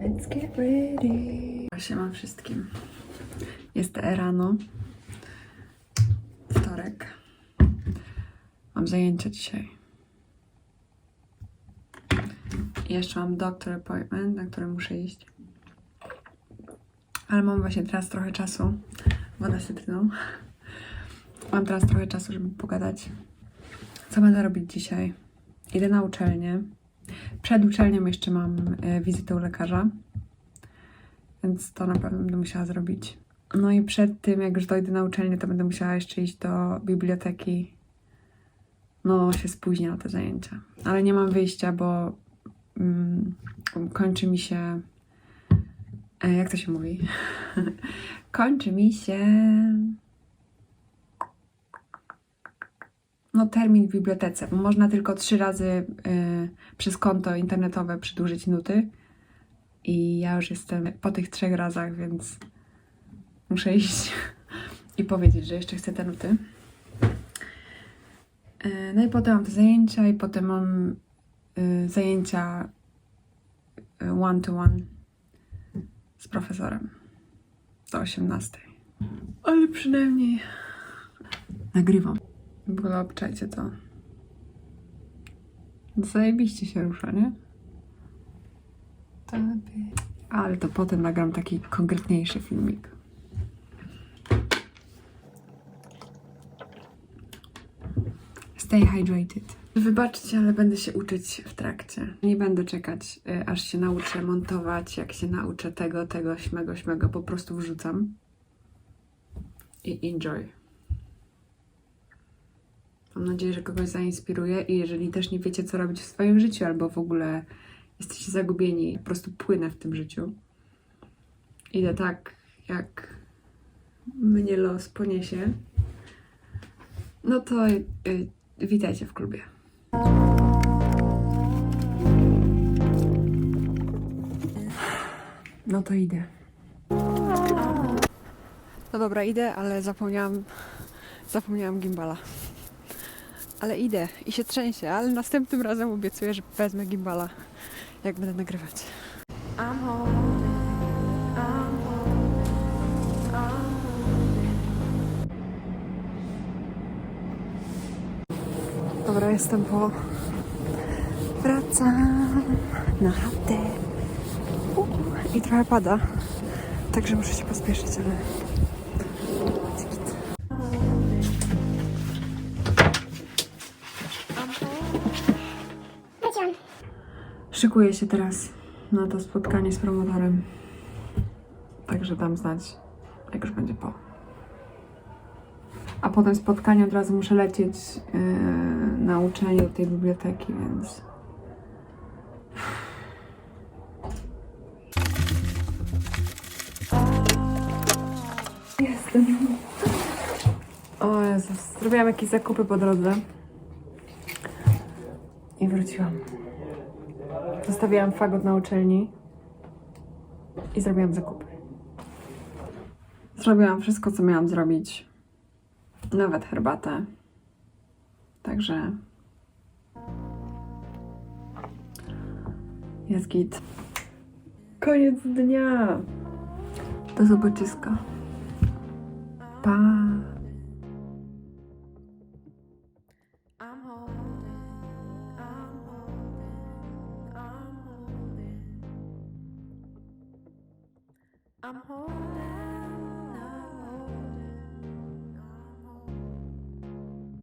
Let's get ready. Siema wszystkim. Jest rano. Wtorek. Mam zajęcia dzisiaj. I jeszcze mam doctor appointment, na który muszę iść. Ale mam właśnie teraz trochę czasu. Woda z cytryną. Mam teraz trochę czasu, żeby pogadać. Co będę robić dzisiaj? Idę na uczelnię. Przed uczelnią jeszcze mam e, wizytę u lekarza, więc to na pewno będę musiała zrobić. No i przed tym, jak już dojdę na uczelnię, to będę musiała jeszcze iść do biblioteki. No, się spóźnię na te zajęcia. Ale nie mam wyjścia, bo mm, kończy mi się. E, jak to się mówi? kończy mi się. No, termin w bibliotece. Można tylko trzy razy y, przez konto internetowe przedłużyć nuty. I ja już jestem po tych trzech razach, więc muszę iść i powiedzieć, że jeszcze chcę te nuty. Y, No i potem mam te zajęcia, i potem mam y, zajęcia y, one-to-one z profesorem do 18. Ale przynajmniej nagrywam. W ogóle obczajcie to. Zajebiście się rusza, nie? Ale to potem nagram taki konkretniejszy filmik. Stay hydrated. Wybaczcie, ale będę się uczyć w trakcie. Nie będę czekać, y, aż się nauczę montować, jak się nauczę tego, tego, śmego, śmego. Po prostu wrzucam. I enjoy. Mam nadzieję, że kogoś zainspiruje i jeżeli też nie wiecie, co robić w swoim życiu, albo w ogóle jesteście zagubieni, po prostu płynę w tym życiu. Idę tak, jak mnie los poniesie. No to y, witajcie w klubie. No to idę. No dobra, idę, ale zapomniałam, zapomniałam gimbala. Ale idę i się trzęsie, ale następnym razem obiecuję, że wezmę gimbala, jak będę nagrywać. Dobra, jestem po... Wracam na chatę. I trochę pada, także muszę się pospieszyć, ale... Szykuję się teraz na to spotkanie z promotorem. Także dam znać, jak już będzie po. A potem spotkanie od razu muszę lecieć yy, na uczelnię tej biblioteki, więc. Jestem. O Jezus, zrobiłam jakieś zakupy po drodze. I wróciłam. Zostawiłam fagot na uczelni i zrobiłam zakupy. Zrobiłam wszystko, co miałam zrobić. Nawet herbatę. Także jest git. Koniec dnia. Do zobaczyska. Pa. I'm holding, I'm holding.